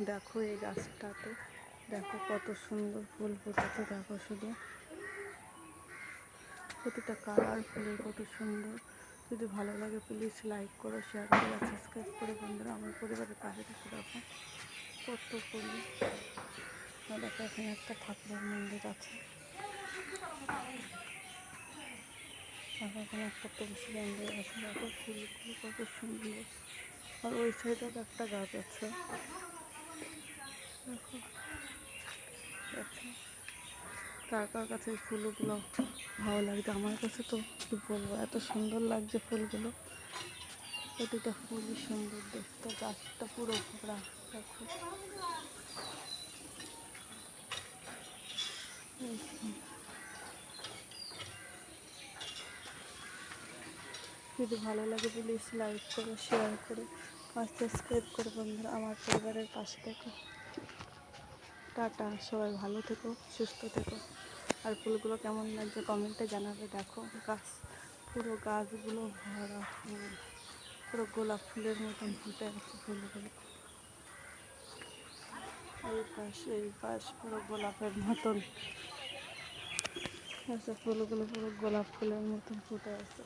দেখো এই গাছটাতে। দেখো কত সুন্দর ফুল ফুটেছে, দেখো শুধু। প্রতিটা কালার ফুলের কত সুন্দর। যদি ভালো লাগে প্লিজ লাইক করো শেয়ার করো সাবস্ক্রাইব করে বন্ধুরা। আমার পরিবারের পাশে থেকে দেখো কত ফুল। দেখো এখানে একটা ঠাকুরের মন্দির আছে। আর এখানে একটা তুলসী মন্দির আছে। দেখো ফুলগুলো কত সুন্দর। আর ওই সাইডে একটা গাছ আছে। দেখো দেখো কার কার কাছে ফুলগুলো ভালো লাগছে? আমার কাছে তো কী বলব, এত সুন্দর লাগছে ফুলগুলো। প্রতিটা ফুলই সুন্দর দেখতে, গাছটা পুরো ভরা, দেখো। যদি ভালো লাগে প্লিজ লাইক করো শেয়ার করো, আর সাবস্ক্রাইব করো বন্ধুরা, আমার পরিবারের পাশে থেকো টাটা, সবাই ভালো থেকো, সুস্থ থেকো। আর ফুলগুলো কেমন লাগছে কমেন্টে জানাবে, দেখো। গাছ, পুরো গাছগুলো ভরা ফুল। পুরো গোলাপ ফুলের মতন ফুটে আছে ফুলগুলো। এই পাশ এই পাশ, পুরো গোলাপের মতন। ফুলগুলো পুরো গোলাপ ফুলের মতন ফুটে আছে।